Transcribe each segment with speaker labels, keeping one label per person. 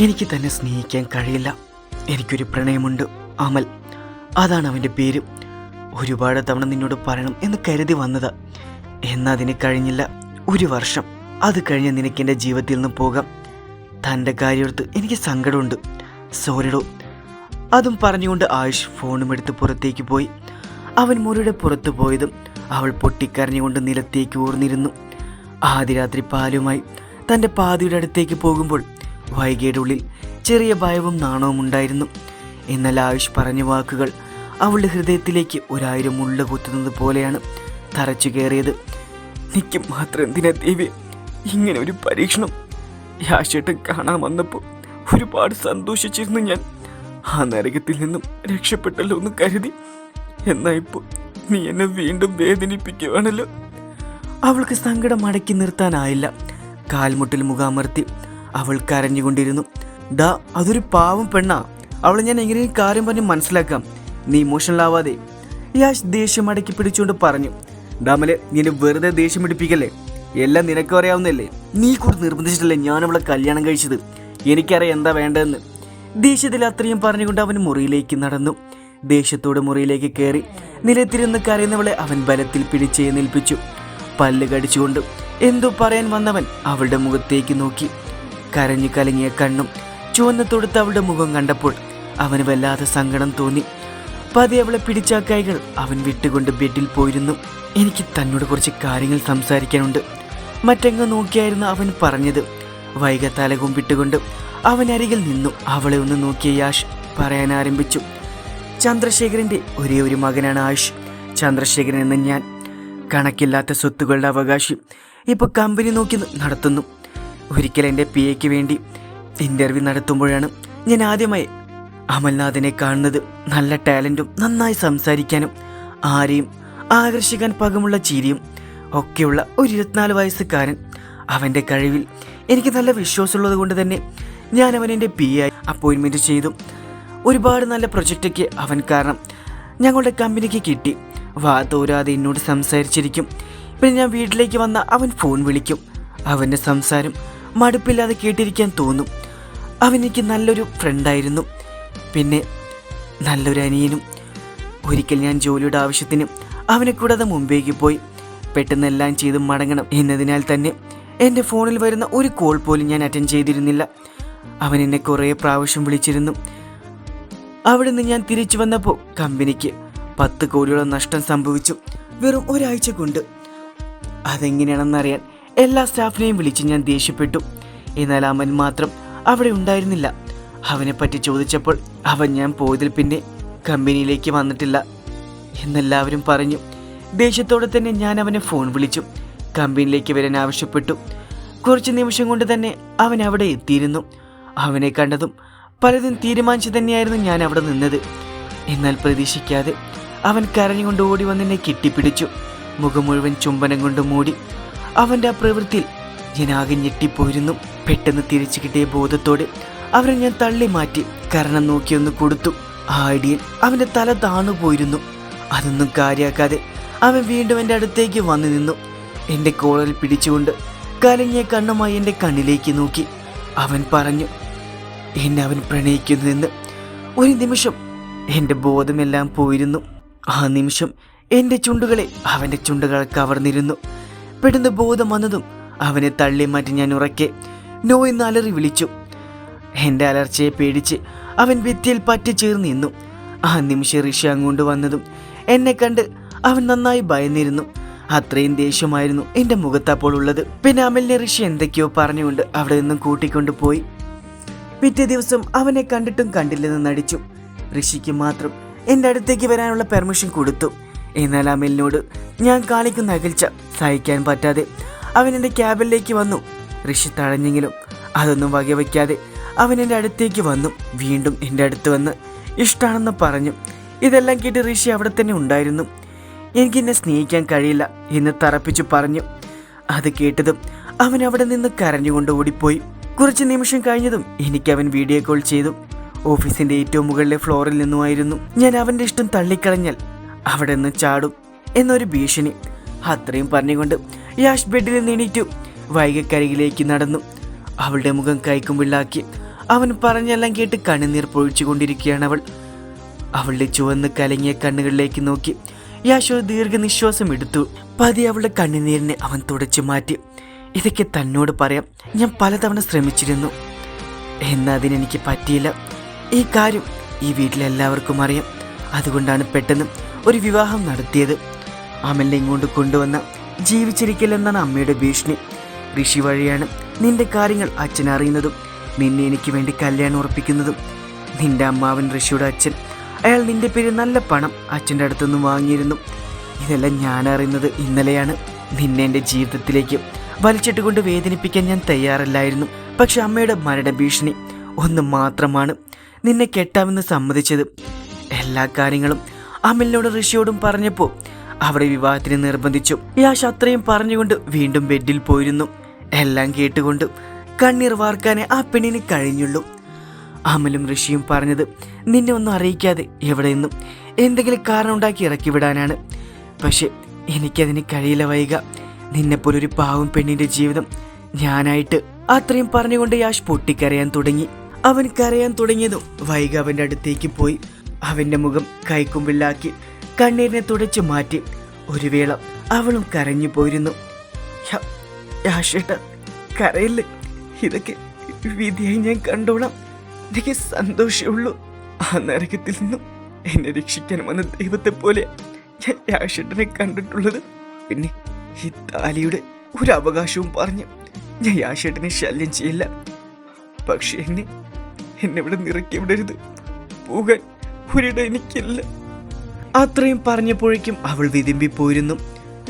Speaker 1: എനിക്ക് തന്നെ സ്നേഹിക്കാൻ കഴിയില്ല. എനിക്കൊരു പ്രണയമുണ്ട് അമൽ. അതാണ് അവന്റെ പേര്. ഒരുപാട് തവണ നിന്നോട് പറയണം എന്ന് കരുതി വന്നത്. എന്നതിന് കഴിഞ്ഞില്ല. ഒരു വർഷം. അത് കഴിഞ്ഞ് നിനക്ക് എന്റെ ജീവിതത്തിൽ നിന്ന് പോകാം. തന്റെ കാര്യമെടുത്ത് എനിക്ക് സങ്കടമുണ്ട്. സോറിഡോ അതും പറഞ്ഞുകൊണ്ട് ആയുഷ് ഫോണും എടുത്ത് പുറത്തേക്ക് പോയി. അവൻ മുറിയുടെ പുറത്തു പോയതും അവൾ പൊട്ടിക്കരഞ്ഞുകൊണ്ട് നിലത്തേക്ക് ഊർന്നിരുന്നു. ആദ്യ രാത്രി പാലുമായി തന്റെ പാതിയുടെ അടുത്തേക്ക് പോകുമ്പോൾ വൈകിയുടെ ഉള്ളിൽ ചെറിയ ഭയവും നാണവും ഉണ്ടായിരുന്നു. എന്നാൽ ആയുഷ് പറഞ്ഞ വാക്കുകൾ അവളുടെ ഹൃദയത്തിലേക്ക് ഒരായിരം ഉള്ള കുത്തുന്നത് പോലെയാണ് തറച്ചു കയറിയത്. എനിക്ക് മാത്രം എന്തിനാ ദേവി? ഇങ്ങനെ ഒരു പരീക്ഷണം യാശേട്ടൻ കാണാൻ വന്നപ്പോൾ ഒരുപാട് സന്തോഷിച്ചിരുന്നു ഞാൻ. ആ നരകത്തിൽ നിന്നും രക്ഷപ്പെട്ടല്ലോ എന്ന് കരുതി. എന്നാ ഇപ്പോൾ നീ എന്നെ വീണ്ടും വേദനിപ്പിക്കുവാണല്ലോ. അവൾക്ക് സങ്കടം അടക്കി നിർത്താനായില്ല. കാൽമുട്ടിൽ മുഖാമർത്തി അവൾ കരഞ്ഞുകൊണ്ടിരുന്നു. ഡാ അതൊരു പാവം പെണ്ണാ. അവളെ ഞാൻ എങ്ങനെയും കാര്യം പറഞ്ഞ് മനസ്സിലാക്കാം. നീ ഇമോഷണൽ ആവാതെ യാഷ് ദേഷ്യം അടക്കി പിടിച്ചുകൊണ്ട് പറഞ്ഞു. ഡാമലെ നിന്നെ വെറുതെ ദേഷ്യം പിടിപ്പിക്കല്ലേ? എല്ലാം നിനക്കും അറിയാവുന്നല്ലേ നീ കൂടെ നിർബന്ധിച്ചിട്ടല്ലേ ഞാൻ അവളെ കല്യാണം കഴിച്ചത്? എനിക്കറിയാം എന്താ വേണ്ടതെന്ന്. ദേഷ്യത്തിൽ അത്രയും പറഞ്ഞുകൊണ്ട് അവൻ മുറിയിലേക്ക് നടന്നു. ദേഷ്യത്തോട് മുറിയിലേക്ക് കയറി നിലത്തിരുന്ന് കരയുന്നവളെ അവൻ ബലത്തിൽ പിടിച്ച് നിൽപ്പിച്ചു പല്ല് കടിച്ചുകൊണ്ട് എന്തോ പറയാൻ വന്നവൻ അവളുടെ മുഖത്തേക്ക് നോക്കി. കരഞ്ഞു കലങ്ങിയ കണ്ണും ചുവന്ന തൊടുത്ത് അവളുടെ മുഖം കണ്ടപ്പോൾ അവന് വല്ലാതെ സങ്കടം തോന്നി. പതി അവളെ പിടിച്ച കൈകൾ അവൻ വിട്ടുകൊണ്ട് ബെഡിൽ പോയിരുന്നു. എനിക്ക് തന്നോട് കുറച്ച് കാര്യങ്ങൾ സംസാരിക്കാനുണ്ട്. മറ്റെങ്ങ് നോക്കിയായിരുന്നു അവൻ പറഞ്ഞത്. വൈക തല കുമ്പിട്ടുകൊണ്ട് അവൻ അരികിൽ നിന്നു. അവളെ ഒന്ന് നോക്കിയ യാഷ് പറയാൻ ആരംഭിച്ചു. ചന്ദ്രശേഖരന്റെ ഒരേ ഒരു മകനാണ് ആയുഷ്. ചന്ദ്രശേഖരൻ എന്ന ഞാൻ. കണക്കില്ലാത്ത സ്വത്തുക്കളുടെ അവകാശി. ഇപ്പൊ കമ്പനി നോക്കി നടത്തുന്നു. ഒരിക്കൽ എന്റെ പി എക്ക് വേണ്ടി ഇന്റർവ്യൂ നടത്തുമ്പോഴാണ് ഞാൻ ആദ്യമായി അമൽനാഥിനെ കാണുന്നത്. നല്ല ടാലന്റും നന്നായി സംസാരിക്കാനും ആരെയും ആകർഷിക്കാൻ പകമുള്ള ചിരിയും ഒക്കെയുള്ള ഒരു ഇരുപത്തിനാല് വയസ്സുകാരൻ. അവന്റെ കഴിവിൽ എനിക്ക് നല്ല വിശ്വാസമുള്ളത് കൊണ്ട് തന്നെ ഞാൻ അവൻ എന്റെ പി ആയി അപ്പോയിൻമെന്റ് ചെയ്തു. ഒരുപാട് നല്ല പ്രൊജക്റ്റൊക്കെ അവൻ കാരണം ഞങ്ങളുടെ കമ്പനിക്ക് കിട്ടി. വാ തോരാതെ എന്നോട് സംസാരിച്ചിരിക്കും. പിന്നെ ഞാൻ വീട്ടിലേക്ക് വന്ന അവൻ ഫോൺ വിളിക്കും. അവന്റെ സംസാരം മടുപ്പില്ലാതെ കേട്ടിരിക്കാൻ തോന്നും. അവൻ എനിക്ക് നല്ലൊരു ഫ്രണ്ടായിരുന്നു പിന്നെ നല്ലൊരു അനിയനും. ഒരിക്കൽ ഞാൻ ജോലിയുടെ ആവശ്യത്തിന് അവനെ കൂടാതെ മുമ്പേക്ക് പോയി. പെട്ടെന്നെല്ലാം ചെയ്ത് മടങ്ങണം എന്നതിനാൽ തന്നെ എന്റെ ഫോണിൽ വരുന്ന ഒരു കോൾ പോലും ഞാൻ അറ്റൻഡ് ചെയ്തിരുന്നില്ല. അവൻ എന്നെ കുറേ പ്രാവശ്യം വിളിച്ചിരുന്നു. അവിടെ നിന്ന് ഞാൻ തിരിച്ചു വന്നപ്പോൾ കമ്പനിക്ക് പത്ത് കോടിയോളം നഷ്ടം സംഭവിച്ചു. വെറും ഒരാഴ്ച കൊണ്ട്. അതെങ്ങനെയാണെന്നറിയാൻ എല്ലാ സ്റ്റാഫിനെയും വിളിച്ച് ഞാൻ ദേഷ്യപ്പെട്ടു. എന്നാൽ അവൻ മാത്രം അവിടെ ഉണ്ടായിരുന്നില്ല. അവനെ പറ്റി ചോദിച്ചപ്പോൾ അവൻ ഞാൻ പോയതിൽ പിന്നെ കമ്പനിയിലേക്ക് വന്നിട്ടില്ല. എന്നെല്ലാവരും പറഞ്ഞു ദേഷ്യത്തോടെ തന്നെ ഞാൻ അവനെ ഫോൺ വിളിച്ചു. കമ്പനിയിലേക്ക് വരാൻ ആവശ്യപ്പെട്ടു. കുറച്ച് നിമിഷം കൊണ്ട് തന്നെ അവൻ അവിടെ എത്തിയിരുന്നു. അവനെ കണ്ടതും പലതും തീരുമാനിച്ചു തന്നെയായിരുന്നു ഞാൻ അവിടെ നിന്നത്. എന്നാൽ പ്രതീക്ഷിക്കാതെ അവൻ കരഞ്ഞുകൊണ്ട് ഓടി വന്നെന്നെ കെട്ടിപ്പിടിച്ചു. മുഖം മുഴുവൻ ചുംബനം കൊണ്ട് മൂടി അവന്റെ ആ പ്രവൃത്തിയിൽ ഞാൻ ആകെ ഞെട്ടിപ്പോയിരുന്നു. പെട്ടെന്ന് തിരിച്ചു കിട്ടിയ ബോധത്തോടെ അവരെ ഞാൻ തള്ളി മാറ്റി കരണം നോക്കിയൊന്ന് കൊടുത്തു. ആ അടിയിൽ അവന്റെ തല താണു പോയിരുന്നു. അതൊന്നും കാര്യാക്കാതെ അവൻ വീണ്ടും എന്റെ അടുത്തേക്ക് വന്നു നിന്നു. എന്റെ കോളറിൽ പിടിച്ചുകൊണ്ട് കലങ്ങിയ കണ്ണുമായി എന്റെ കണ്ണിലേക്ക് നോക്കി. അവൻ പറഞ്ഞു എന്നെ അവൻ പ്രണയിക്കുന്നുവെന്ന്. ഒരു നിമിഷം എന്റെ ബോധമെല്ലാം പോയിരുന്നു. ആ നിമിഷം എന്റെ ചുണ്ടുകളെ അവന്റെ ചുണ്ടുകൾ കവർന്നിരുന്നു. പെട്ടെന്ന് ബോധം വന്നതും അവനെ തള്ളി മാറ്റി ഞാൻ ഉറക്കെ നോ എന്ന് അലറി വിളിച്ചു. എന്റെ അലർച്ചയെ പേടിച്ച് അവൻ ഭിത്തിയിൽ പറ്റിച്ചേർന്ന് നിന്നു. ആ നിമിഷം ഋഷി അങ്ങോട്ട് വന്നതും എന്നെ കണ്ട് അവൻ നന്നായി ഭയന്നിരുന്നു. അത്രയും ദേഷ്യമായിരുന്നു എന്റെ മുഖത്തപ്പോൾ ഉള്ളത്. പിന്നെ അമലിനെ ഋഷി എന്തൊക്കെയോ പറഞ്ഞുകൊണ്ട് അവിടെ നിന്നും കൂട്ടിക്കൊണ്ടു പോയി. പിറ്റേ ദിവസം അവനെ കണ്ടിട്ടും കണ്ടില്ലെന്ന് നടിച്ചു. ഋഷിക്ക് മാത്രം എന്റെ അടുത്തേക്ക് വരാനുള്ള പെർമിഷൻ കൊടുത്തു. എന്നാൽ അമലിനോട് ഞാൻ കാണിക്കുന്ന അകൽച്ച സഹിക്കാൻ പറ്റാതെ അവൻ എന്റെ ക്യാബിലേക്ക് വന്നു. ഋഷി തഴഞ്ഞെങ്കിലും അതൊന്നും വകവയ്ക്കാതെ അവൻ എന്റെ അടുത്തേക്ക് വന്നു. വീണ്ടും എന്റെ അടുത്ത് വന്ന് ഇഷ്ടമാണെന്ന് പറഞ്ഞു. ഇതെല്ലാം കേട്ട് ഋഷി അവിടെ തന്നെ ഉണ്ടായിരുന്നു. എനിക്ക് എന്നെ സ്നേഹിക്കാൻ കഴിയില്ല എന്ന് തറപ്പിച്ചു പറഞ്ഞു. അത് കേട്ടതും അവൻ അവിടെ നിന്ന് കരഞ്ഞുകൊണ്ട് ഓടിപ്പോയി. കുറച്ച് നിമിഷം കഴിഞ്ഞതും എനിക്ക് അവൻ വീഡിയോ കോൾ ചെയ്തു. ഓഫീസിന്റെ ഏറ്റവും മുകളിലെ ഫ്ലോറിൽ നിന്നുമായിരുന്നു. ഞാൻ അവന്റെ ഇഷ്ടം തള്ളിക്കളഞ്ഞാൽ അവിടെ നിന്ന് ചാടും എന്നൊരു ഭീഷണി. അത്രയും പറഞ്ഞുകൊണ്ട് യാഷ് ബെഡിൽ നിന്ന് വൈകക്കരയിലേക്ക് നടന്നു. അവളുടെ മുഖം കൈക്കുമ്പിള്ളാക്കി അവൻ പറഞ്ഞെല്ലാം കേട്ട് കണ്ണുനീർ പൊഴിച്ചു കൊണ്ടിരിക്കുകയാണ് അവൾ. അവളുടെ ചുവന്ന് കലങ്ങിയ കണ്ണുകളിലേക്ക് നോക്കി. യാശോ ദീർഘനിശ്വാസം എടുത്തു. പതി അവളുടെ കണ്ണുനീരിനെ അവൻ തുടച്ചു മാറ്റി. ഇതൊക്കെ തന്നോട് പറയാം. ഞാൻ പലതവണ ശ്രമിച്ചിരുന്നു. എന്നതിനെനിക്ക് പറ്റിയില്ല. ഈ കാര്യം ഈ വീട്ടിലെല്ലാവർക്കും അറിയാം. അതുകൊണ്ടാണ് പെട്ടെന്ന് ഒരു വിവാഹം നടത്തിയത്. അമലിനെ ഇങ്ങോട്ട് കൊണ്ടുവന്ന ജീവിച്ചിരിക്കില്ലെന്നാണ് അമ്മയുടെ ഭീഷണി. ഋഷി വഴിയാണ് നിന്റെ കാര്യങ്ങൾ അച്ഛൻ അറിയുന്നതും നിന്നെ എനിക്ക് വേണ്ടി കല്യാണം ഉറപ്പിക്കുന്നതും. നിന്റെ അമ്മാവൻ ഋഷിയുടെ അച്ഛൻ അയാൾ നിന്റെ പേര് നല്ല പണം അച്ഛന്റെ അടുത്തുനിന്ന് വാങ്ങിയിരുന്നു. ഇതെല്ലാം ഞാൻ അറിയുന്നത് ഇന്നലെയാണ്. നിന്നെ എന്റെ ജീവിതത്തിലേക്ക് വലിച്ചിട്ട് കൊണ്ട് വേദനിപ്പിക്കാൻ ഞാൻ തയ്യാറല്ലായിരുന്നു. പക്ഷെ അമ്മയുടെ മരണ ഭീഷണി ഒന്ന് മാത്രമാണ് നിന്നെ കെട്ടാമെന്ന് സമ്മതിച്ചത്. എല്ലാ കാര്യങ്ങളും അമലിനോട് ഋഷിയോടും പറഞ്ഞപ്പോൾ അവരെ വിവാഹത്തിന് നിർബന്ധിച്ചു. യാഷ് അത്രയും പറഞ്ഞുകൊണ്ട് വീണ്ടും ബെഡിൽ പോയിരുന്നു. എല്ലാം കേട്ടുകൊണ്ട് കണ്ണീർ വാർക്കാനേ ആ പെണ്ണിന് കഴിഞ്ഞുള്ളൂ. അമലും ഋഷിയും പറഞ്ഞത് നിന്നെ ഒന്നും അറിയിക്കാതെ എവിടെ നിന്നും എന്തെങ്കിലും കാരണം ഉണ്ടാക്കി ഇറക്കി വിടാനാണ്. പക്ഷെ എനിക്കതിന് കഴിയില്ല വൈക നിന്നെപ്പോലൊരു പാവം പെണ്ണിന്റെ ജീവിതം ഞാനായിട്ട് അത്രയും പറഞ്ഞുകൊണ്ട് യാഷ് പൊട്ടിക്കരയാൻ തുടങ്ങി. അവൻ കരയാൻ തുടങ്ങിയതും വൈക അവന്റെ അടുത്തേക്ക് പോയി. അവന്റെ മുഖം കൈക്കുമ്പിള്ളാക്കി കണ്ണീരിനെ തുടച്ചു മാറ്റി ഒരു വേള അവളും കരഞ്ഞു പോയിരുന്നു. കരയില്ലേ? ഇതൊക്കെ വിധിയായി ഞാൻ കണ്ടോളാം. എനിക്ക് സന്തോഷമുള്ളൂ. ആ നരകത്തിൽ നിന്നും എന്നെ രക്ഷിക്കാൻ വന്ന ദൈവത്തെ പോലെ ഞാൻ യാഷേട്ടനെ കണ്ടിട്ടുള്ളത്. പിന്നെ ഈ താലിയുടെ ഒരു അവകാശവും പറഞ്ഞു ഞാൻ യാഷേട്ടനെ ശല്യം ചെയ്യില്ല. പക്ഷെ എന്നെ എന്നെ ഇവിടെ നിറക്കി വിടരുത്. പോകാൻ ഒരിടം എനിക്കില്ല. അത്രയും പറഞ്ഞപ്പോഴേക്കും അവൾ വിതുമ്പി പോയിരുന്നു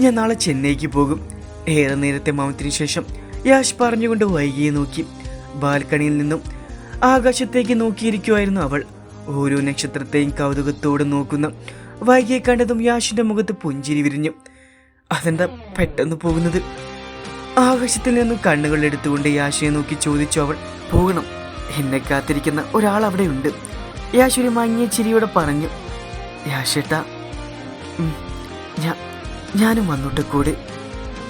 Speaker 1: ഞാൻ നാളെ ചെന്നൈക്ക് പോകും. ഏറെ നേരത്തെ മൗനത്തിന് ശേഷം യാഷ് പറഞ്ഞുകൊണ്ട് വൈകിയെ നോക്കി. ബാൽക്കണിയിൽ നിന്നും ആകാശത്തേക്ക് നോക്കിയിരിക്കുമായിരുന്നു അവൾ. ഓരോ നക്ഷത്രത്തെയും കൗതുകത്തോടെ നോക്കുന്ന വൈകിയെ കണ്ടതും യാഷിന്റെ മുഖത്ത് പുഞ്ചിരി വിരിഞ്ഞു. അതെന്താ പെട്ടെന്ന് പോകുന്നത്? ആകാശത്തിൽ നിന്നും കണ്ണുകൾ എടുത്തുകൊണ്ട് യാഷിയെ നോക്കി ചോദിച്ചു അവൾ. പോകണം. എന്നെ കാത്തിരിക്കുന്ന ഒരാൾ അവിടെയുണ്ട് യാശ് ഒരു മങ്ങിയ ചിരിയോടെ പറഞ്ഞു യാശേട്ട ഞാനും വന്നോട്ട് കൂടെ.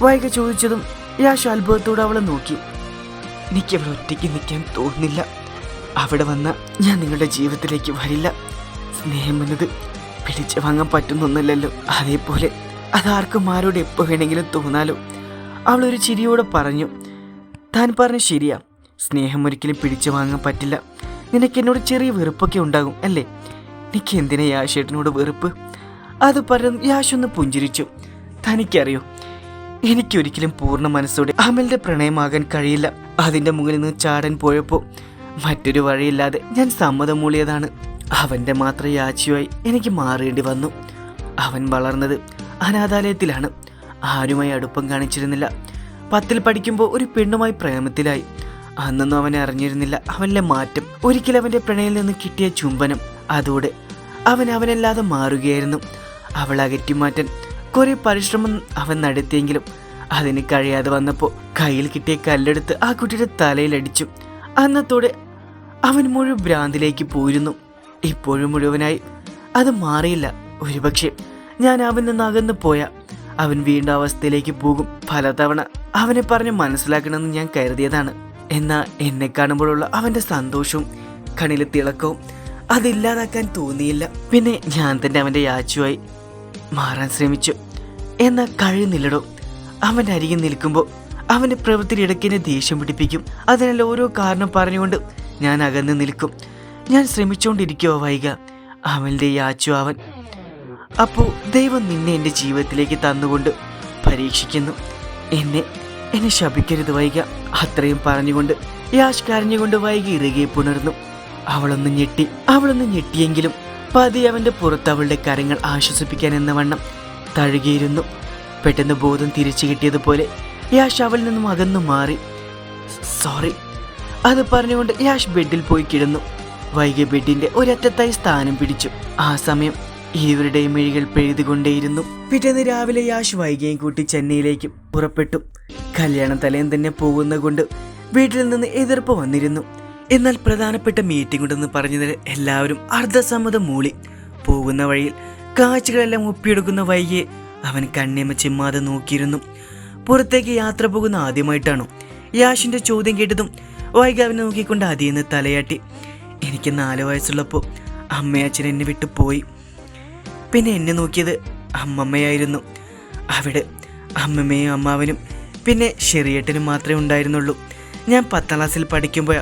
Speaker 1: വൈക ചോദിച്ചതും യാശു അത്ഭുതത്തോടെ അവളെ നോക്കി. എനിക്ക് അവിടെ ഒറ്റയ്ക്ക് നിൽക്കാൻ തോന്നുന്നില്ല. അവിടെ വന്ന ഞാൻ നിങ്ങളുടെ ജീവിതത്തിലേക്ക് വരില്ല. സ്നേഹം എന്നത് പിടിച്ചു വാങ്ങാൻ പറ്റുന്നൊന്നല്ലല്ലോ. അതേപോലെ അതാർക്കും ആരോട് എപ്പോൾ വേണമെങ്കിലും തോന്നാലോ. അവളൊരു ചിരിയോടെ പറഞ്ഞു താൻ പറഞ്ഞ ശരിയാ. സ്നേഹം ഒരിക്കലും പിടിച്ചു വാങ്ങാൻ പറ്റില്ല. നിനക്ക് എന്നോട് ചെറിയ വെറുപ്പൊക്കെ ഉണ്ടാകും അല്ലേ? നിനക്ക് എന്തിനാ യാഷേട്ടനോട് വെറുപ്പ്? അത് പറഞ്ഞു യാഷൊന്ന് പുഞ്ചിരിച്ചു. തനിക്കറിയോ എനിക്കൊരിക്കലും പൂർണ മനസ്സോടെ അമലിന്റെ പ്രണയമാകാൻ കഴിയില്ല. അതിന്റെ മുകളിൽ നിന്ന് ചാടാൻ പോയപ്പോൾ മറ്റൊരു വഴിയില്ലാതെ ഞാൻ സമ്മതം മൂളിയതാണ്. അവന്റെ മാത്രം യാച്ചയായി എനിക്ക് മാറേണ്ടി വന്നു. അവൻ വളർന്നത് അനാഥാലയത്തിലാണ്. ആരുമായി അടുപ്പം കാണിച്ചിരുന്നില്ല. പത്തിൽ പഠിക്കുമ്പോൾ ഒരു പെണ്ണുമായി പ്രേമത്തിലായി. അന്നൊന്നും അവനെ അറിഞ്ഞിരുന്നില്ല. അവന്റെ മാറ്റം. ഒരിക്കൽ അവന്റെ പ്രണയിൽ നിന്ന് കിട്ടിയ ചുംബനം. അതോടെ അവൻ അവനല്ലാതെ മാറുകയായിരുന്നു. അവൾ അകറ്റി കുറേ പരിശ്രമം അവൻ നടത്തിയെങ്കിലും അതിന് കഴിയാതെ വന്നപ്പോൾ കയ്യിൽ കിട്ടിയ കല്ലെടുത്ത് ആ കുട്ടിയുടെ തലയിലടിച്ചു. അന്നത്തോടെ അവൻ മുഴുവൻ ഭ്രാന്തിലേക്ക് പോയിരുന്നു. ഇപ്പോഴും മുഴുവനായി. അത് മാറിയില്ല. ഒരുപക്ഷെ ഞാൻ അവൻ നിന്ന് അകന്നു പോയ. അവൻ വീണ്ടും അവസ്ഥയിലേക്ക് പോകും. പലതവണ അവനെ പറഞ്ഞ് മനസ്സിലാക്കണമെന്ന് ഞാൻ കരുതിയതാണ്. എന്നാൽ എന്നെ കാണുമ്പോഴുള്ള അവന്റെ സന്തോഷവും കണ്ണിലെ തിളക്കവും അതില്ലാതാക്കാൻ തോന്നിയില്ല. പിന്നെ ഞാൻ തന്നെ അവന്റെ യാച്ചുവായി മാറാൻ ശ്രമിച്ചു. എന്നാൽ കഴിയുന്നില്ലടോ അവന്റെ അരികിൽ നിൽക്കുമ്പോൾ അവന്റെ പ്രവൃത്തിയിൽ ഇടയ്ക്ക് എന്നെ ദേഷ്യം പിടിപ്പിക്കും. അതിനാൽ ഓരോ കാരണം പറഞ്ഞുകൊണ്ട് ഞാൻ അകന്ന് നിൽക്കും. ഞാൻ ശ്രമിച്ചുകൊണ്ടിരിക്കുക വൈക. അവന്റെ യാച്ചു അവൻ. അപ്പോൾ ദൈവം നിന്നെ എന്റെ ജീവിതത്തിലേക്ക് തന്നുകൊണ്ട് പരീക്ഷിക്കുന്നു. എന്നെ എന്നെ ശപിക്കരുത് വൈക അത്രയും പറഞ്ഞുകൊണ്ട് യാഷ് കരഞ്ഞുകൊണ്ട് വൈകി ഇറുകെ പുണർന്നു. അവളൊന്ന് ഞെട്ടി അവളൊന്ന് ഞെട്ടിയെങ്കിലും പതി അവന്റെ പുറത്ത് അവളുടെ കരങ്ങൾ ആശ്വസിപ്പിക്കാൻ എന്ന വണ്ണം തഴുകിയിരുന്നു. പെട്ടെന്ന് ബോധം തിരിച്ചു കിട്ടിയതുപോലെ യാഷ് അവളിൽ നിന്നും അകന്നു മാറി. സോറി അത് പറഞ്ഞുകൊണ്ട് യാഷ് ബെഡിൽ പോയി കിടന്നു. വൈകി ബെഡിന്റെ ഒരറ്റത്തായി സ്ഥാനം പിടിച്ചു. ആ സമയം ഇരുവരുടെയും മിഴികൾ പെഴുതുകൊണ്ടേയിരുന്നു. പിറ്റേന്ന് രാവിലെ യാഷ് വൈകിയും കൂട്ടി ചെന്നൈയിലേക്ക് പുറപ്പെട്ടു. കല്യാണം തലേന്ന് തന്നെ പോകുന്ന കൊണ്ട് വീട്ടിൽ നിന്ന് എതിർപ്പ് വന്നിരുന്നു. എന്നാൽ പ്രധാനപ്പെട്ട മീറ്റിംഗ് ഉണ്ടെന്ന് പറഞ്ഞതിന് എല്ലാവരും അർദ്ധസമ്മതം മൂളി. പോകുന്ന വഴിയിൽ കാഴ്ചകളെല്ലാം ഒപ്പിയെടുക്കുന്ന വൈകിയെ അവൻ കണ്ണിമ ചിമ്മാതെ നോക്കിയിരുന്നു. പുറത്തേക്ക് യാത്ര പോകുന്ന ആദ്യമായിട്ടാണ്? യാഷിന്റെ ചോദ്യം കേട്ടതും വൈകി അവനെ നോക്കിക്കൊണ്ട് അതിന്ന് തലയാട്ടി. എനിക്ക് നാല് വയസ്സുള്ളപ്പോൾ അമ്മയച്ഛൻ എന്നെ വിട്ടു പോയി. പിന്നെ എന്നെ നോക്കിയത് അമ്മമ്മയായിരുന്നു. അവിടെ അമ്മമ്മയും അമ്മാവനും പിന്നെ ഷെറിയേട്ടനും മാത്രമേ ഉണ്ടായിരുന്നുള്ളൂ. ഞാൻ പത്താം ക്ലാസ്സിൽ പഠിക്കുമ്പോൾ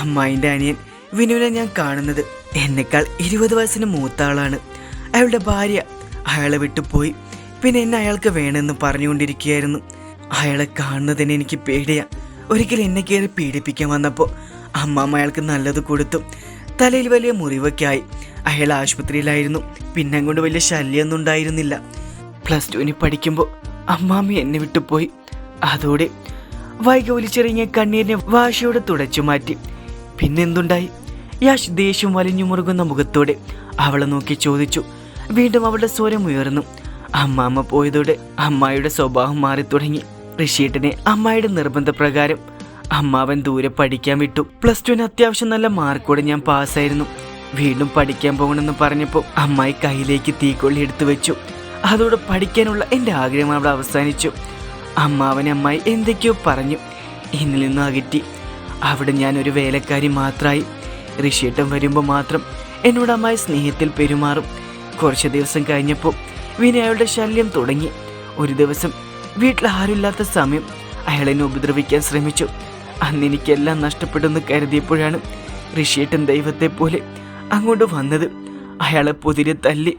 Speaker 1: അമ്മായിന്റെ അനിയൻ വിനുവിനെ ഞാൻ കാണുന്നത്. എന്നെക്കാൾ ഇരുപത് വയസ്സിന് മൂത്ത ആളാണ്. അയാളുടെ ഭാര്യ അയാളെ വിട്ടുപോയി പിന്നെ എന്നെ അയാൾക്ക് വേണമെന്ന് പറഞ്ഞുകൊണ്ടിരിക്കുകയായിരുന്നു. അയാളെ കാണുന്നതിന് എനിക്ക് പേടിയാ. ഒരിക്കൽ എന്നെ കയറി പീഡിപ്പിക്കാൻ വന്നപ്പോൾ അമ്മാമ്മ അയാൾക്ക് നല്ലത് കൊടുത്തു. തലയിൽ വലിയ മുറിവൊക്കെ ആയി അയാൾ ആശുപത്രിയിലായിരുന്നു. പിന്നെ അങ്ങോട്ട് വലിയ ശല്യമൊന്നും ഉണ്ടായിരുന്നില്ല. പ്ലസ് ടുവിന് പഠിക്കുമ്പോൾ അമ്മാമ്മ എന്നെ വിട്ടുപോയി അതോടെ വൈകി ഒലിച്ചെറിങ്ങിയ കണ്ണീരിനെ വാശിയോടെ തുടച്ചു മാറ്റി. പിന്നെന്തുണ്ടായി? യാഷ് ദേഷ്യം വലിഞ്ഞു മുറുകുന്ന മുഖത്തോടെ അവളെ നോക്കി ചോദിച്ചു. വീണ്ടും അവളുടെ സ്വരം ഉയർന്നു. അമ്മാമ്മ പോയതോടെ അമ്മായിയുടെ സ്വഭാവം മാറി തുടങ്ങി ഋഷിയേട്ടനെ അമ്മായിയുടെ നിർബന്ധപ്രകാരം അമ്മാവൻ ദൂരെ പഠിക്കാൻ വിട്ടു. പ്ലസ് ടുവിന് അത്യാവശ്യം നല്ല മാർക്കോടെ ഞാൻ പാസ്സായിരുന്നു. വീണ്ടും പഠിക്കാൻ പോകണമെന്ന് പറഞ്ഞപ്പോൾ അമ്മായി കയ്യിലേക്ക് തീക്കൊള്ളി എടുത്തു വെച്ചു. അതോടെ പഠിക്കാനുള്ള എന്റെ ആഗ്രഹം അവിടെ അവസാനിച്ചു. അമ്മാവനെ അമ്മായി എന്തൊക്കെയോ പറഞ്ഞു. എന്നിൽ നിന്ന് അകറ്റി. അവിടെ ഞാനൊരു വേലക്കാരി മാത്രമായി ഋഷിയേട്ടൻ വരുമ്പോൾ മാത്രം എന്നോട് അമ്മായി സ്നേഹത്തിൽ പെരുമാറും. കുറച്ച് ദിവസം കഴിഞ്ഞപ്പോൾ വിനി അയാളുടെ ശല്യം തുടങ്ങി. ഒരു ദിവസം വീട്ടിൽ ആരുമില്ലാത്ത സമയം അയാളെന്നെ ഉപദ്രവിക്കാൻ ശ്രമിച്ചു. അന്ന് എനിക്കെല്ലാം നഷ്ടപ്പെട്ടെന്ന് കരുതിയപ്പോഴാണ് ഋഷിയേട്ടൻ ദൈവത്തെ പോലെ അങ്ങോട്ട് വന്നത്. അയാളെ പൊതിരെ തല്ലി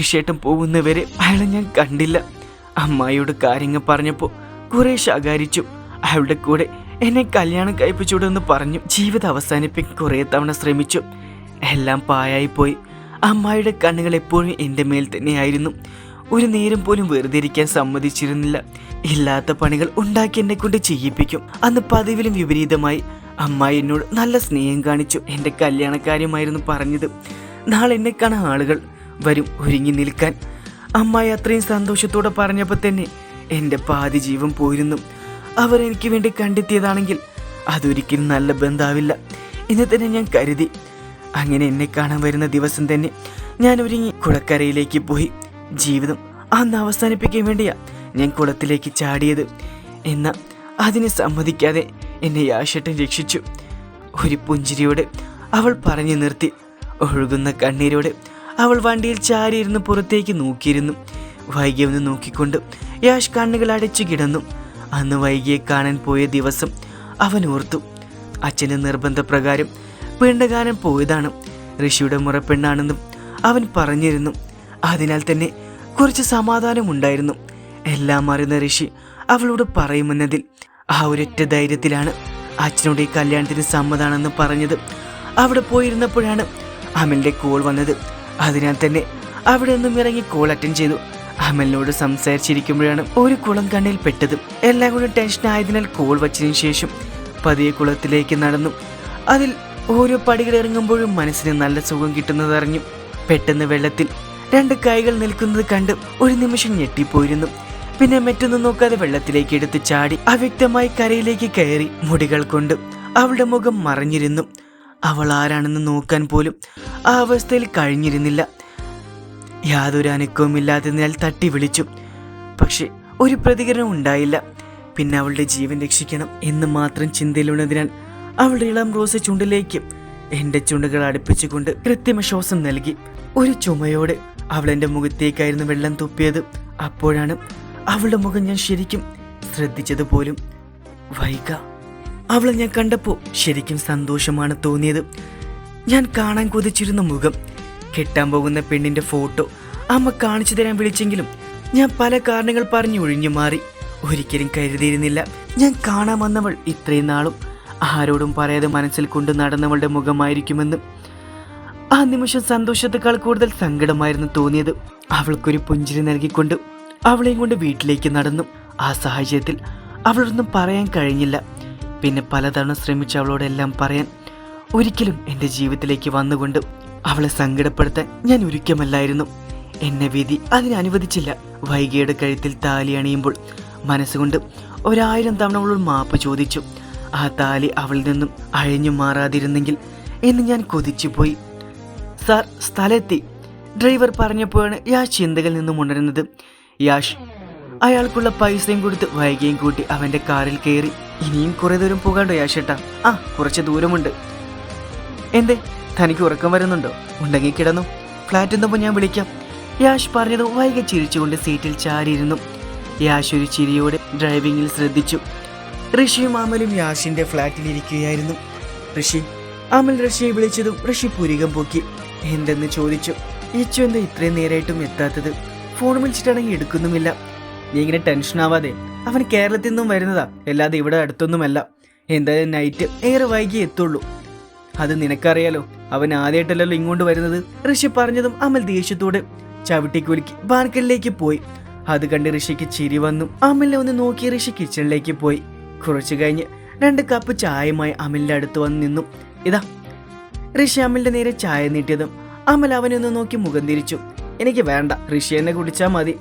Speaker 1: ഋഷിയേട്ടൻ പോകുന്നവരെ അയാളെ ഞാൻ കണ്ടില്ല. അമ്മായിയോട് കാര്യങ്ങൾ പറഞ്ഞപ്പോൾ കുറെ ശകാരിച്ചു. അവളുടെ കൂടെ എന്നെ കല്യാണം കഴിപ്പിച്ചുവിടുമെന്ന് പറഞ്ഞു ജീവിതം അവസാനിപ്പിക്കാൻ കുറേ തവണ ശ്രമിച്ചു. എല്ലാം പായായിപ്പോയി അമ്മായിയുടെ കണ്ണുകൾ എപ്പോഴും എന്റെ മേൽ തന്നെയായിരുന്നു. ഒരു നേരം പോലും വെറുതെ ഇരിക്കാൻ സമ്മതിച്ചിരുന്നില്ല. ഇല്ലാത്ത പണികൾ ഉണ്ടാക്കി എന്നെ കൊണ്ട് ചെയ്യിപ്പിക്കും. അന്ന് പതിവിലും വിപരീതമായി അമ്മായി എന്നോട് നല്ല സ്നേഹം കാണിച്ചു. എന്റെ കല്യാണക്കാര്യമായിരുന്നു പറഞ്ഞത്. നാളെ എന്നെ കാണാൻ ആളുകൾ വരും. ഒരുങ്ങി നിൽക്കാൻ അമ്മായി അത്രയും സന്തോഷത്തോടെ പറഞ്ഞപ്പോൾ തന്നെ എന്റെ പാതി ജീവൻ പോയിരുന്നു. അവർ എനിക്ക് വേണ്ടി കണ്ടെത്തിയതാണെങ്കിൽ അതൊരിക്കലും നല്ല ബന്ധാവില്ല എന്ന് തന്നെ ഞാൻ കരുതി. അങ്ങനെ എന്നെ കാണാൻ വരുന്ന ദിവസം തന്നെ ഞാൻ ഒരുങ്ങി കുളക്കരയിലേക്ക് പോയി. ജീവിതം അന്ന് അവസാനിപ്പിക്കാൻ വേണ്ടിയാ ഞാൻ കുളത്തിലേക്ക് ചാടിയത്. എന്നാൽ അതിനെ സമ്മതിക്കാതെ എന്നെ യാഷട്ടൻ രക്ഷിച്ചു. ഒരു പുഞ്ചിരിയോടെ അവൾ പറഞ്ഞു നിർത്തി. ഒഴുകുന്ന കണ്ണീരോടെ അവൾ വണ്ടിയിൽ ചാരിയിരുന്ന് പുറത്തേക്ക് നോക്കിയിരുന്നു. വൈകിയെന്ന് നോക്കിക്കൊണ്ട് യാഷ് കണ്ണുകൾ അടച്ചു കിടന്നു. അന്ന് വൈകിയെ കാണാൻ പോയ ദിവസം അവൻ ഓർത്തു. അച്ഛന്റെ നിർബന്ധപ്രകാരം പെണ്ണുകാരൻ പോയതാണ്. ഋഷിയുടെ മുറപ്പെണ്ണാണെന്നും അവൻ പറഞ്ഞിരുന്നു. അതിനാൽ തന്നെ കുറച്ച് സമാധാനമുണ്ടായിരുന്നു. എല്ലാം അറിയുന്ന ഋഷി അവളോട് പറയുമെന്നതിൽ ആ ഒരൊറ്റ ധൈര്യത്തിലാണ് അച്ഛനോട് ഈ കല്യാണത്തിന് സമ്മതാണെന്ന് പറഞ്ഞത്. അവിടെ പോയിരുന്നപ്പോഴാണ് അമലിന്റെ കോൾ വന്നത്. അതിനാൽ തന്നെ അവിടെ നിന്നും ഇറങ്ങി കോൾ അറ്റൻഡ് ചെയ്തു. അമലിനോട് സംസാരിച്ചിരിക്കുമ്പോഴാണ് ഒരു കുളം കണ്ണിൽ പെട്ടതും. എല്ലാം കൂടെ ടെൻഷൻ ആയതിനാൽ കോൾ വച്ചതിന് ശേഷം പതിയെ കുളത്തിലേക്ക് നടന്നു. അതിൽ ഓരോ പടികൾ ഇറങ്ങുമ്പോഴും മനസ്സിന് നല്ല സുഖം കിട്ടുന്നതറിഞ്ഞു പെട്ടെന്ന് വെള്ളത്തിൽ രണ്ട് കൈകൾ നിൽക്കുന്നത് കണ്ട് ഒരു നിമിഷം ഞെട്ടിപ്പോയിരുന്നു. പിന്നെ മറ്റൊന്നും നോക്കാതെ വെള്ളത്തിലേക്ക് എടുത്ത് ചാടി അവ്യക്തമായി കരയിലേക്ക് കയറി മുടികൾ കൊണ്ട് അവളുടെ മുഖം മറഞ്ഞിരുന്നു. അവൾ ആരാണെന്ന് നോക്കാൻ പോലും ആ അവസ്ഥയിൽ കഴിഞ്ഞിരുന്നില്ല. യാതൊരു അനക്കവുമില്ലാത്തതിനാൽ തട്ടി വിളിച്ചു. പക്ഷെ ഒരു പ്രതികരണം ഉണ്ടായില്ല. പിന്നെ അവളുടെ ജീവൻ രക്ഷിക്കണം എന്ന് മാത്രം ചിന്തയിലുള്ളതിനാൽ അവളുടെ ഇളം റോസ് ചുണ്ടിലേക്ക് എന്റെ ചുണ്ടുകൾ അടുപ്പിച്ചുകൊണ്ട് കൃത്യമ ശ്വാസം നൽകി. ഒരു ചുമയോടെ അവൾ എന്റെ മുഖത്തേക്കായിരുന്നു വെള്ളം തുപ്പിയത്. അപ്പോഴാണ് അവളുടെ മുഖം ഞാൻ ശരിക്കും ശ്രദ്ധിച്ചത് പോലും വൈക. അവളെ ഞാൻ കണ്ടപ്പോൾ ശരിക്കും സന്തോഷമാണ് തോന്നിയത്. ഞാൻ കാണാൻ കൊതിച്ചിരുന്ന മുഖം. കെട്ടാൻ പോകുന്ന പെണ്ണിന്റെ ഫോട്ടോ അമ്മ കാണിച്ചു തരാൻ വിളിച്ചെങ്കിലും ഞാൻ പല കാരണങ്ങൾ പറഞ്ഞു ഒഴിഞ്ഞു മാറി. ഒരിക്കലും കരുതിയിരുന്നില്ല. ഞാൻ കാണാൻ വന്നവൾ ഇത്രയും നാളും ആരോടും പറയാതെ മനസ്സിൽ കൊണ്ട് നടന്നവളുടെ മുഖമായിരിക്കുമെന്ന്. ആ നിമിഷം സന്തോഷത്തെക്കാൾ കൂടുതൽ സങ്കടമായിരുന്നു തോന്നിയത്. അവൾക്കൊരു പുഞ്ചിരി നൽകിക്കൊണ്ട് അവളെയും കൊണ്ട് വീട്ടിലേക്ക് നടന്നു. ആ സാഹചര്യത്തിൽ അവളൊന്നും പറയാൻ കഴിഞ്ഞില്ല. പിന്നെ പലതവണ ശ്രമിച്ച അവളോടെല്ലാം പറയാൻ ഒരിക്കലും എന്റെ ജീവിതത്തിലേക്ക് വന്നുകൊണ്ട് അവളെ സങ്കടപ്പെടുത്താൻ ഞാൻ ഒരുക്കമല്ലായിരുന്നു. എന്നെ വിധി അതിനനുവദിച്ചില്ല വൈകിയുടെ കഴുത്തിൽ താലി അണിയുമ്പോൾ മനസ്സുകൊണ്ട് ഒരായിരം തവണ അവളോട് മാപ്പ് ചോദിച്ചു. ആ താലി അവളിൽ നിന്നും അഴിഞ്ഞു മാറാതിരുന്നെങ്കിൽ എന്ന് ഞാൻ കൊതിച്ചുപോയി. സാർ സ്ഥലത്തെത്തി ഡ്രൈവർ പറഞ്ഞപ്പോഴാണ് യാഷ് ചിന്തകളിൽ നിന്നും ഉണരുന്നത്. യാഷ് അയാൾക്കുള്ള പൈസയും കൊടുത്ത് വൈകിയും കൂട്ടി അവന്റെ കാറിൽ കയറി ഇനിയും കുറെ ദൂരം പോകാണ്ടോ യാഷേട്ടാ? ആ കുറച്ച് ദൂരമുണ്ട്. എന്തേ? തനിക്ക് ഉറക്കം വരുന്നുണ്ടോ? ഉണ്ടെങ്കിൽ കിടന്നു. ഫ്ലാറ്റ് എത്തുമ്പോൾ ഞാൻ വിളിക്കാം. യാഷ് പറഞ്ഞത് വൈകി ചിരിച്ചുകൊണ്ട് സീറ്റിൽ ചാരിയിരുന്നു. യാഷ് ഒരു ചിരിയോടെ ഡ്രൈവിംഗിൽ ശ്രദ്ധിച്ചു. ഋഷിയും അമലും യാഷിന്റെ ഫ്ലാറ്റിൽ ഇരിക്കുകയായിരുന്നു ഋഷി അമൽ ഋഷിയെ വിളിച്ചതും ഋഷി പുരികം പൊക്കി. എന്തെന്ന് ചോദിച്ചു. ഇച്ചു എന്താ ഇത്രയും നേരായിട്ടും എത്താത്തത്? ഫോൺ വിളിച്ചിട്ടാണെങ്കിൽ എടുക്കുന്നുമില്ല. നീ ഇങ്ങനെ ടെൻഷൻ ആവാതെ അവൻ കേരളത്തിൽ നിന്നും വരുന്നതാ. അല്ലാതെ ഇവിടെ അടുത്തൊന്നുമല്ല. എന്തായാലും നൈറ്റ് ഏറെ വൈകി എത്തുള്ളൂ. അത് നിനക്കറിയാലോ അവൻ ആദ്യമായിട്ടല്ലല്ലോ ഇങ്ങോട്ട് വരുന്നത്. ഋഷി പറഞ്ഞതും അമൽ ദേഷ്യത്തോടെ ചവിട്ടിക്കുലുക്കി ബാൽക്കണിലേക്ക് പോയി. അത് കണ്ട് ഋഷിക്ക് ചിരി വന്നു. അമലിനെ ഒന്ന് നോക്കി ഋഷി കിച്ചണിലേക്ക് പോയി. കുറച്ചു കഴിഞ്ഞ് രണ്ട് കപ്പ് ചായയുമായി അമലിന്റെ അടുത്ത് വന്ന് നിന്നു. ഇതാ. ഋഷി അമലിന്റെ നേരെ ചായ നീട്ടിയതും അമൽ അവനെ ഒന്ന് നോക്കി മുഖം തിരിച്ചു. എനിക്ക് വേണ്ട ഋഷി എന്നെ കുടിച്ചാൽ മതി.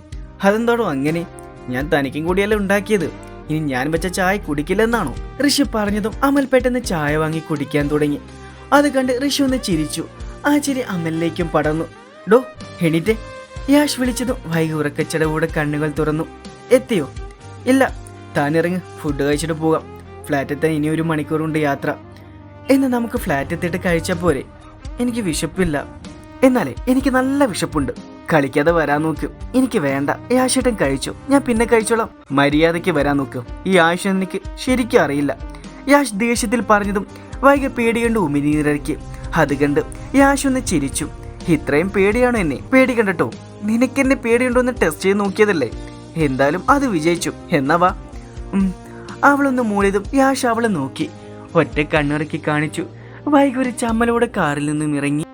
Speaker 1: അതെന്തോടോ അങ്ങനെ? ഞാൻ തനിക്കും കൂടിയല്ലേ ഉണ്ടാക്കിയത്. ഇനി ഞാൻ വെച്ച ചായ കുടിക്കില്ലെന്നാണോ? ഋഷി പറഞ്ഞതും അമൽ പെട്ടെന്ന് ചായ വാങ്ങി കുടിക്കാൻ തുടങ്ങി. അത് കണ്ട് ഋഷി ഒന്ന് ചിരിച്ചു. ആ ചിരി അമലിലേക്കും പടർന്നു. ഡോ എണീറ്റേ. യാഷ് വിളിച്ചതും വൈകി ഉറക്കച്ചടവൂടെ കണ്ണുകൾ തുറന്നു. എത്തിയോ? ഇല്ല. താനിറങ്ങി ഫുഡ് കഴിച്ചിട്ട് പോകാം. ഫ്ലാറ്റെത്താൻ ഇനി ഒരു മണിക്കൂറുണ്ട് യാത്ര. എന്ന് നമുക്ക് ഫ്ലാറ്റ് എത്തിയിട്ട് കഴിച്ച പോരെ. എനിക്ക് വിശപ്പില്ല. എന്നാലേ എനിക്ക് നല്ല വിശപ്പുണ്ട്. കളിക്കാതെ വരാൻ നോക്കും. എനിക്ക് വേണ്ട. ഈ ആഴ്ചട്ടൻ കഴിച്ചു. ഞാൻ പിന്നെ കഴിച്ചോളാം. മര്യാദയ്ക്ക് വരാൻ നോക്കും. ഈ ആഴ്ച എനിക്ക് ശരിക്കും അറിയില്ല. യാഷ് ദേഷ്യത്തിൽ പറഞ്ഞതും വൈകി പേടി കണ്ട് ഉമിനീരിറക്കി അത് കണ്ട് യാഷ് ഒന്ന് ചിരിച്ചു. ഇത്രയും പേടിയാണോ എന്നെ? പേടി കണ്ടട്ടോ. നിനക്ക് എന്നെ പേടിയുണ്ടോ എന്ന് ടെസ്റ്റ് ചെയ്ത് നോക്കിയതല്ലേ? എന്തായാലും അത് വിജയിച്ചു. എന്നാ വാ. അവളൊന്ന് മൂളിയതും യാഷ് അവളെ നോക്കി. ഒറ്റ കണ്ണിറക്കി കാണിച്ചു. വൈകി ഒരു ചമ്മലോടെ കാറിൽ നിന്നും ഇറങ്ങി.